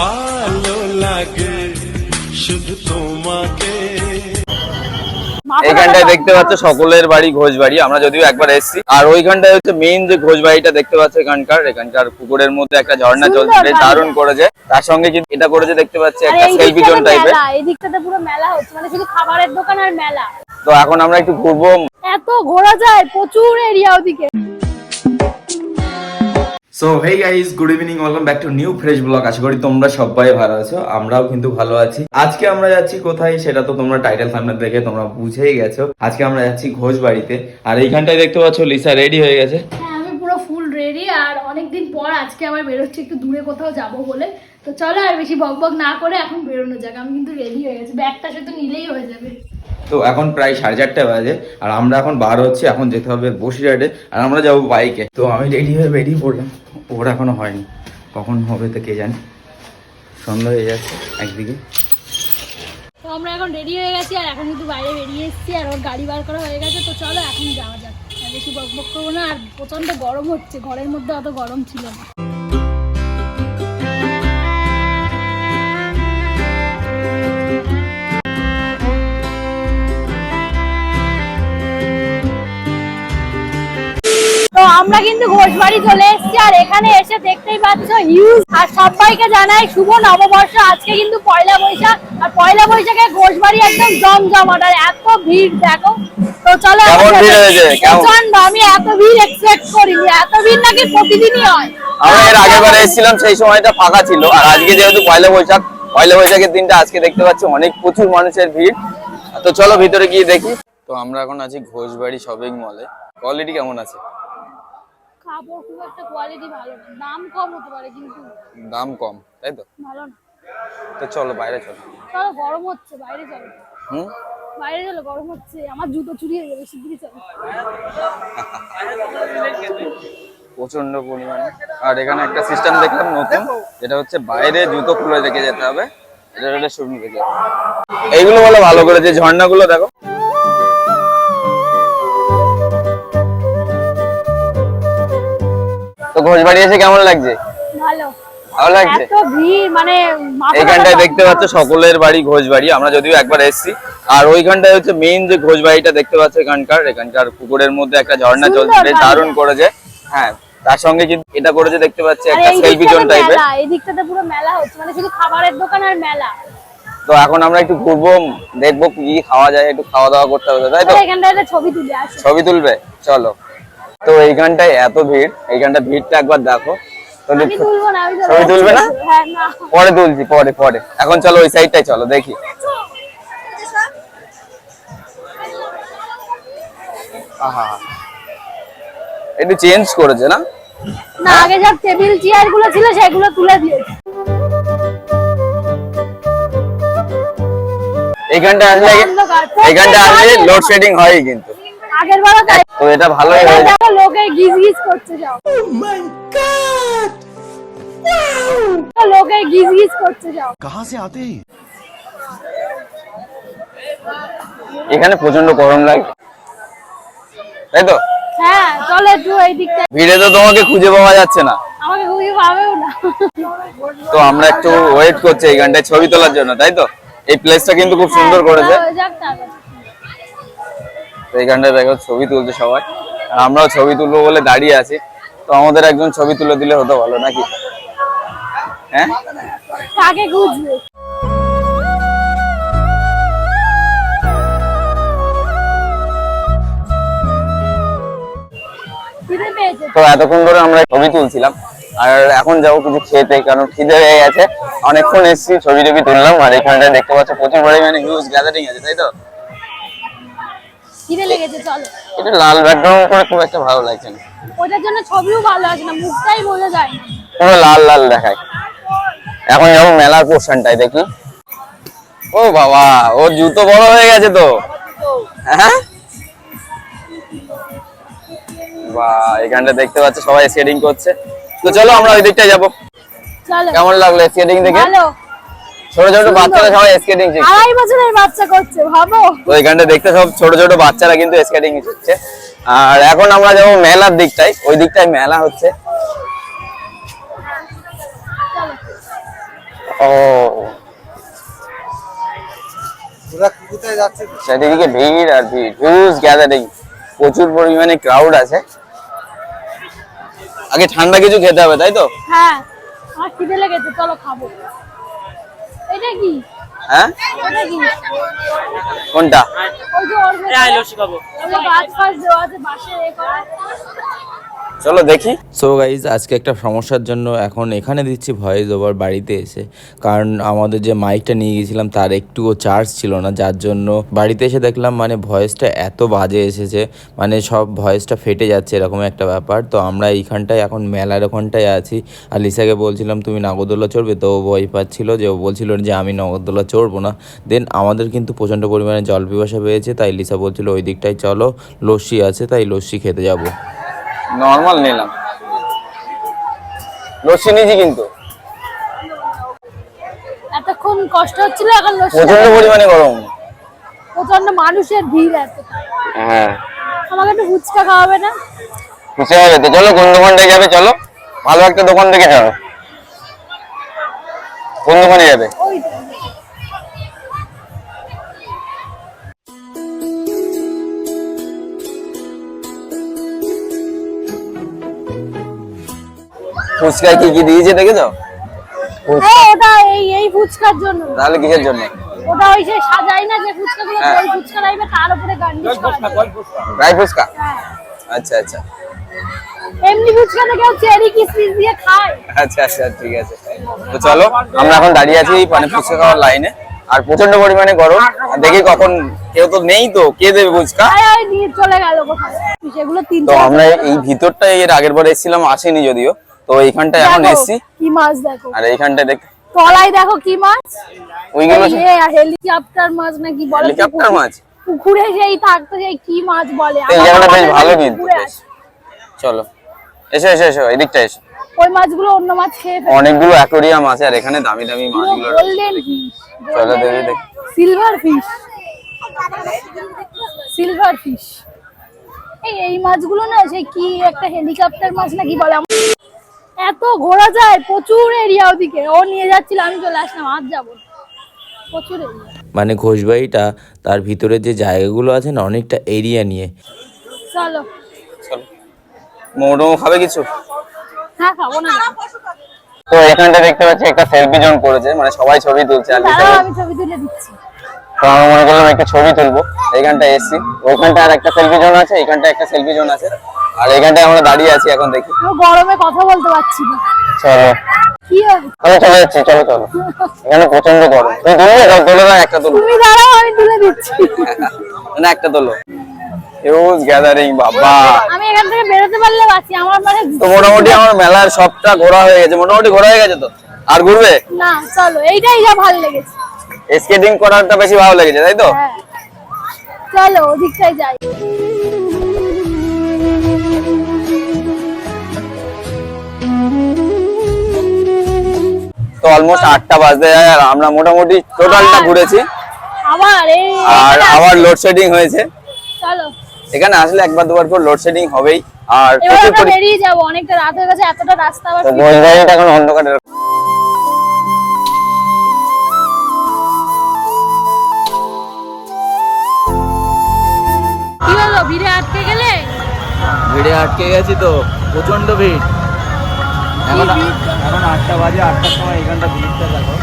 ভালো লাগে শুধু তোমাকে। এইখানটায় দেখতে পাচ্ছ সকলের বাড়ি ঘোষ বাড়ি আমরা যদিও একবার এসেছি। আর ওইখানটায় হচ্ছে মেইন যে ঘোষ বাড়িটা দেখতে পাচ্ছ এখানকার এখানকার পুকুরের মধ্যে একটা ঝর্ণা চলছে দারুণ করেছে। তার সঙ্গে কিন্তু এটা করেছে দেখতে পাচ্ছি একটা সেলফি জোন টাইপের এই দিকটাতে পুরো মেলা হচ্ছে মানে শুধু খাবারের দোকান আর মেলা। তো এখন আমরা একটু ঘুরবো। এত ঘোরা যায় প্রচুর এরিয়া ওদিকে। So hey guys good evening welcome back to new fresh blog আশা করি তোমরা সবাই ভালো আছো, আমরাও কিন্তু ভালো আছি। আজকে আমরা যাচ্ছি কোথায় সেটা তো তোমরা টাইটেল সামনে দেখে তোমরা বুঝেই গেছো। আজকে আমরা যাচ্ছি ঘোষ বাড়িতে আর এইখানটায় দেখতে পাচ্ছ লিসা রেডি হয়ে গেছে। হ্যাঁ আমি পুরো ফুল রেডি আর অনেকদিন পর আজকে আবার বেরোচ্ছি, একটু দূরে কোথাও যাব বলে। তো চলো আর বেশি বক বক না করে এখন বেরোনো যাক, আমি কিন্তু রেডি হয়ে গেছি। ব্যাগটা শুধু নিলেই হয়ে যাবে। তো এখন প্রায় সাড়ে চারটে বাজে, আর আমরা এখন বার হচ্ছি, এখন যেতে হবে বসিরহাটে, আর আমরা যাব বাইকে। তো আমি রেডি হয়ে বেরিয়ে পড়লাম। ওর এখনও হয়নি। কখন হবে তো কে জানি। সন্ধ্যা হয়ে যাচ্ছে একদিকে। তো আমরা এখন রেডি হয়ে গেছি, আর এখন কিন্তু বাইরে বেরিয়ে এসেছি, আর ওর গাড়ি বার করা হয়ে গেছে, তো চলো এখন যাওয়া যাক। বেশি বক বক করব না, আর প্রচণ্ড গরম হচ্ছে, ঘরের মধ্যে অত গরম ছিল না। আমরা কিন্তু ঘোষবাড়ি চলে এসেছি আর এখানে এসে দেখতেই পাচ্ছ হিউজ আর সবাইকে জানাই শুভ নববর্ষ। আজকে কিন্তু পয়লা বৈশাখ আর পয়লা বৈশাখে ঘোষবাড়ি একদম জমজমাট আর এত ভিড় দেখো। তো চলো? প্রচণ্ড আমি এত ভিড় এক্সপেক্ট করিনি এত ভিড় নাকি প্রতিদিনই হয়। আমরা এর আগের বার এসেছিলাম সেই সময়টা ফাঁকা ছিল আর আজকে যেহেতু পয়লা বৈশাখ পয়লা বৈশাখের দিনটা আজকে দেখতে পাচ্ছি অনেক প্রচুর মানুষের ভিড়। তো চলো ভিতরে গিয়ে দেখি। তো আমরা এখন আছি ঘোষবাড়ি শপিং মলে কোয়ালিটি কেমন আছে? কাপড় খুব একটা কোয়ালিটি ভালো না। দাম কম হতে পারে কিন্তু। দাম কম তাই তো? ভালো না। তো চলো বাইরে চলো। চলো গরম হচ্ছে বাইরে চলো। হুম? বাইরে চলো গরম হচ্ছে। আমার জুতো চুরি হয়ে যাবে শিগগিরই চলো। প্রচণ্ড পরিমাণে। আর এখানে একটা সিস্টেম দেখলাম নতুন যেটা হচ্ছে বাইরে জুতো খুলে রেখে যেতে হবে। এটা একটা শুরু রেখে এইগুলো বলো ভালো করে যে ঝর্ণাগুলো দেখো। তো ঘোষবাড়ি এসে কেমন লাগছে? ভালো। ভালো লাগছে? এত ভিড় মানে ব্যথা দেখতে পাচ্ছ সকলের বাড়ি ঘোষ বাড়ি। আমরা যদিও একবার এসেছি। আর ওইখানটায় হচ্ছে মেইন যে ঘোষ বাড়িটা দেখতে পাচ্ছ এখানকার এখানকার পুকুরের মধ্যে একটা ঝর্ণা চলছে বেশ দারুণ করেছে। হ্যাঁ তার সঙ্গে কিন্তু এটা করেছে দেখতে পাচ্ছি একটা সেলফি জোন টাইপের এই দিকটাতে পুরো মেলা হচ্ছে মানে শুধু খাবারের দোকান আর মেলা। তো এখন আমরা একটু ঘুরবো দেখব কি কি খাওয়া যায় একটু খাওয়া দাওয়া করতে হবে তাই তো? এখানটায় ছবি তুলে ছবি তুলবে? চলো। তো এইখানটায় এত ভিড় এইখানটা ভিড়টা একবার দেখো। না ছবি তুলবে। না? হ্যাঁ পরে তুলছি পরে পরে। এখন চলো ওই সাইডটাই চলো দেখি। আহা। একটু চেঞ্জ করেছে না? না আগে যা টেবিল চেয়ারগুলো ছিল সেগুলো তুলে দিয়েছে। এইখানটা আসলে। এইখানটা আসলে লোড শেডিং হয় কিন্তু। আগের বারও তাই তো এটা ভালোই এবার হয়েছে দেখো লোকে গিজ গিজ করছে যাও লোকে গিজ গিজ করছে যাও कहाँ से आते हैं এখানে প্রচন্ড গরম লাগে তাই তো হ্যাঁ চলো একটু এই দিকটা ভিড়ে তো তোমাকে খুঁজে পাওয়া যাচ্ছে না আমাকে খুঁজে পাবেও না তো আমরা একটু ওয়েট করছি এই গানটায় ছবি তোলার জন্য তাই তো এই প্লেসটা কিন্তু খুব সুন্দর করেছে হ্যাঁ, যাক তাহলে। তো এই দেখো ছবি তুলছে সবাই। আর আমরাও ছবি তুলবো বলে দাঁড়িয়ে আছি। তো আমাদের একজন ছবি তুলে দিলে হতো ভালো নাকি? হ্যাঁ? তো এতক্ষণ ধরে আমরা ছবি তুলছিলাম। আর এখন যাব কিছু খেতে কারণ খিদে হয়ে গেছে। অনেকক্ষণ এসেছি ছবি টবি তুললাম। আর এখানটা দেখতে পাচ্ছ প্রচুর পরিমাণে হিউজ গ্যাদারিং আছে তাই তো? খিদে লেগেছে চলো। এটা লাল ব্যাকগ্রাউন্ড করে খুব একটা ভালো লাগছে না। ওটার জন্য ছবিও ভালো আসে না মুখটাই বোঝা যায় পুরো লাল লাল দেখায় এখন যাব মেলার পোর্শনটাই দেখি। ও বাবা ও জুতো বড় হয়ে গেছে তো। হ্যাঁ? বা এখানটা দেখতে পাচ্ছ সবাই স্কেটিং করছে। তো চলো আমরা ওই দিকটায় যাব। চলো। কেমন লাগল স্কেটিং দেখে? ভালো। ছোট ছোট বাচ্চারা সবাই স্কেটিং শিখছে। আড়াই বছরের বাচ্চা করছে ভাবো। তো এখানটা দেখতে সব ছোট ছোট বাচ্চারা কিন্তু স্কেটিং শিখছে। আর এখন আমরা যাব মেলার দিকটায়। ওই দিকটায় মেলা হচ্ছে। ও। চারিদিকে ভিড় আর ভিড়। হিউজ গ্যাদারিং প্রচুর পরিমাণে ক্রাউড আছে। আগে ঠান্ডা কিছু খেতে হবে তাই তো? হ্যাঁ আমার খিদে লেগেছে চলো খাব। এটা কি? হ্যাঁ? কোনটা দেওয়া আছে এ করা। চলো দেখি। সো গাইজ আজকে একটা সমস্যার জন্য এখন এখানে দিচ্ছি ভয়েস ওভার বাড়িতে এসে। কারণ আমাদের যে মাইকটা নিয়ে গেছিলাম তার একটুও চার্জ ছিল না, যার জন্য বাড়িতে এসে দেখলাম মানে ভয়েসটা এত বাজে এসেছে মানে সব ভয়েসটা ফেটে যাচ্ছে এরকম একটা ব্যাপার। তো আমরা এইখানটায়, এখন মেলার ওখানটায় আছি। আর লিসাকে বলছিলাম, তুমি নাগরদোলা চড়বে? তো ভয় পাচ্ছিল যে, ও বলছিল যে, আমি নাগরদোলা চড়বো না। দেন আমাদের কিন্তু প্রচণ্ড পরিমাণে জল পিপাসা পেয়েছে, তাই লিসা বলছিল, ওই দিকটায় চলো, লস্যি আছে, তাই লস্যি খেতে যাব। নর্মাল নিলাম। লস্যি নিয়েছি কিন্তু। এতক্ষণ কষ্ট হচ্ছিল এখন লস্যি প্রচণ্ড পরিমাণে গরম। প্রচণ্ড মানুষের ভিড় এত হ্যাঁ। আমাকে একটু ফুচকা খাওয়াবে না? খুশি হবে তো চলো কোন দোকানটায় যাবে চলো। ভালো একটা দোকান দেখে যাবে। কোন দোকানে যাবে? ওই ফুচকায় কি কি দিয়েছে দেখেছ? হ্যাঁ ওটা এই এই ফুচকার জন্য। তাহলে কিসের জন্য? ওটা ওই যে সাজাই না যে ফুচকাগুলো হ্যাঁ। ওই ফুচকা রাইবে তার উপরে গার্নিশ করা যায়। ড্রাই ফুচকা? হ্যাঁ। আচ্ছা আচ্ছা। এমনি ফুচকাতে কেউ চেরি কিসমিস দিয়ে খায়। আচ্ছা আচ্ছা ঠিক আছে। তো চলো আমরা এখন দাঁড়িয়ে আছি মানে ফুচকা খাওয়ার লাইনে। আর প্রচণ্ড পরিমাণে গরম। দেখি কখন কেউ তো নেই তো কে দেবে ফুচকা? আয় আয় নিয়ে চলে গেল কোথায়? সেগুলো তিন তো আমরা এই ভিতরটা এর আগের বার এসেছিলাম আসেনি যদিও। তো এইখানটায় এখন এসছি। কি মাছ দেখো। আর এইখানটায় দেখ তলায় দেখো কি মাছ? ওইগুলো হেলিকপ্টার মাছ নাকি বলে? হেলিকপ্টার মাছ? পুকুরে সেই থাকতো সেই কি মাছ বলে। এই জায়গাটা বেশ ভালো কিন্তু। চলো। এসো এসো এসো এদিকটা এসো। ওই মাছগুলো অন্য মাছ খেয়ে ফেলে। অনেকগুলো অ্যাকোরিয়াম আছে আর এখানে দামি দামি মাছগুলো গোল্ডেন ফিশ চলো দেখি দেখি। সিলভার ফিশ সিলভার ফিশ এই এই মাছগুলো না সেই কি একটা হেলিকপ্টার মাছ নাকি বলে? এত ঘোরা যায় প্রচুর এরিয়া ওদিকে। ও নিয়ে যাচ্ছিল আমি চলে আসলাম আর যাব। প্রচুর এরিয়া মানে ঘোষবাড়িটা তার ভিতরে যে জায়গাগুলো আছে না অনেকটা এরিয়া নিয়ে। চলো। চলো। মোমো খাবে কিছু? হ্যাঁ খাব না। তো এখানটা দেখতে পাচ্ছি একটা সেলফি জোন করেছে মানে সবাই ছবি তুলছে আর আমি ছবি তুলে দিচ্ছি। তো আমরা মনে করলাম একটা ছবি তুলবো। এইখানটা এসছি। ওইখানটা আর একটা সেলফি জোন আছে এইখানটা একটা সেলফি জোন আছে। আর এইখানটায় আমরা দাঁড়িয়ে আছি এখন দেখি। গরমে কথা বলতে পারছি না। চলো। কি হবে আমি চলে যাচ্ছি চলো চলো। এখানে প্রচণ্ড গরম। তুমি তুলবে তো তোলো না একটা তুলো। তুমি দাঁড়াও আমি তুলে দিচ্ছি। না একটা তোলো। হিউজ গ্যাদারিং বাবা। আমি এখান থেকে বেরোতে পারলে বাঁচি আমার মানে তো মোটামুটি আমার মেলার সবটা ঘোরা হয়ে গেছে। মোটামুটি ঘোরা হয়ে গেছে তো? আর ঘুরবে? না চলো এইটাই যা ভালো লেগেছে। স্কেটিং করাটা বেশি ভালো লেগেছে তাই তো? হ্যাঁ। চলো ওদিকটাই যাই। অলমোস্ট আটটা বাজতে যায় আর আমরা মোটামুটি টোটালটা ঘুরেছি। আর আবার লোডশেডিং হয়েছে। এখানে আসলে একবার দুবার করে লোডশেডিং হবেই। আর এবার প্রচুর আমরা পরি- বেরিয়ে যাব অনেকটা রাত হয়ে গেছে এতটা রাস্তা আবার তো ফিরে- বইবাড়িটা এখন অন্ধকারের ভিড়ে আটকে গেলে? ভিড়ে আটকে গেছি তো প্রচণ্ড ভিড়। এখন এখন আটটা বাজে আটটার সময় এখানটা ভিড়টা দেখো।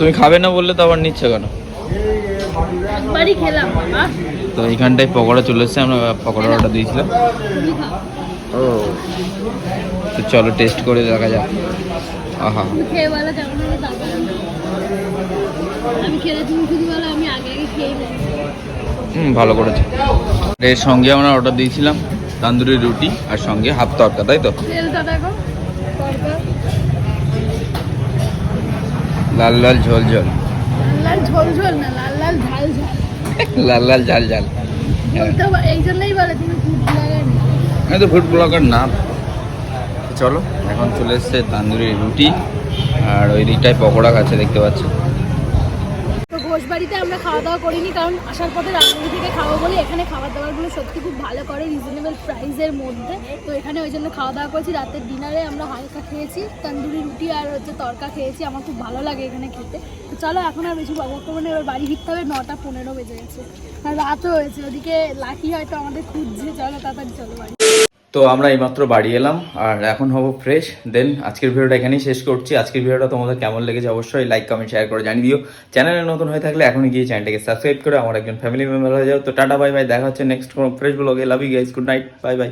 তুমি খাবে না বললে তো আবার নিচ্ছে কেন? তো এইখানটায় পকোড়া চলে এসছে আমরা পকোড়া অর্ডার দিয়েছিলাম। ও। তো চলো টেস্ট করে দেখা যাক। আহা। হুম ভালো করেছে। এর সঙ্গে আমরা অর্ডার দিয়েছিলাম তান্দুরি রুটি আর সঙ্গে হাফ তরকা তাই তো? লাল লাল ঝোল ঝোল। লাল লাল ঝোল ঝোল না লাল লাল ঝাল ঝাল। লাল লাল ঝাল ঝাল। এই জন্যই বলে তুমি আমি তো ফুড ব্লগার না। চলো এখন চলে এসছে তান্দুরি রুটি আর ওই দিকটায় পকোড়া খাচ্ছে দেখতে পাচ্ছ। তো ঘোষবাড়িতে আমরা খাওয়া দাওয়া করিনি কারণ আসার পথে রাজবাড়ি থেকে খাব বলে এখানে খাবার দাবারগুলো সত্যি খুব ভালো করে রিজনেবল প্রাইসের মধ্যে। তো এখানে ওই জন্য খাওয়া দাওয়া করেছি। রাতের ডিনারে আমরা হালকা খেয়েছি তন্দুরি রুটি আর হচ্ছে তরকা খেয়েছি। আমার খুব ভালো লাগে এখানে খেতে। তো চলো এখন আর বেশি বকবক করব না। এবার বাড়ি ফিরতে হবে নটা পনেরো বেজে গেছে। আর রাতও হয়েছে ওদিকে লাকি হয়তো আমাদের খুঁজছে। চলো তাড়াতাড়ি চলো বাড়ি। তো আমরা এইমাত্র বাড়ি এলাম, আর এখন হব ফ্রেশ দেন আজকের ভিডিওটা এখানেই শেষ করছি। আজকের ভিডিওটা তোমাদের কেমন লেগেছে অবশ্যই লাইক কমেন্ট শেয়ার করে জানিয়ে দিও। চ্যানেলে নতুন হয়ে থাকলে এখনই গিয়ে চ্যানেলটাকে সাবস্ক্রাইব করে, আমার একজন ফ্যামিলি মেম্বার হয়ে যাও। তো টাটা বাই বাই দেখা হচ্ছে নেক্সট কোনো ফ্রেশ ব্লগে love you guys good night bye bye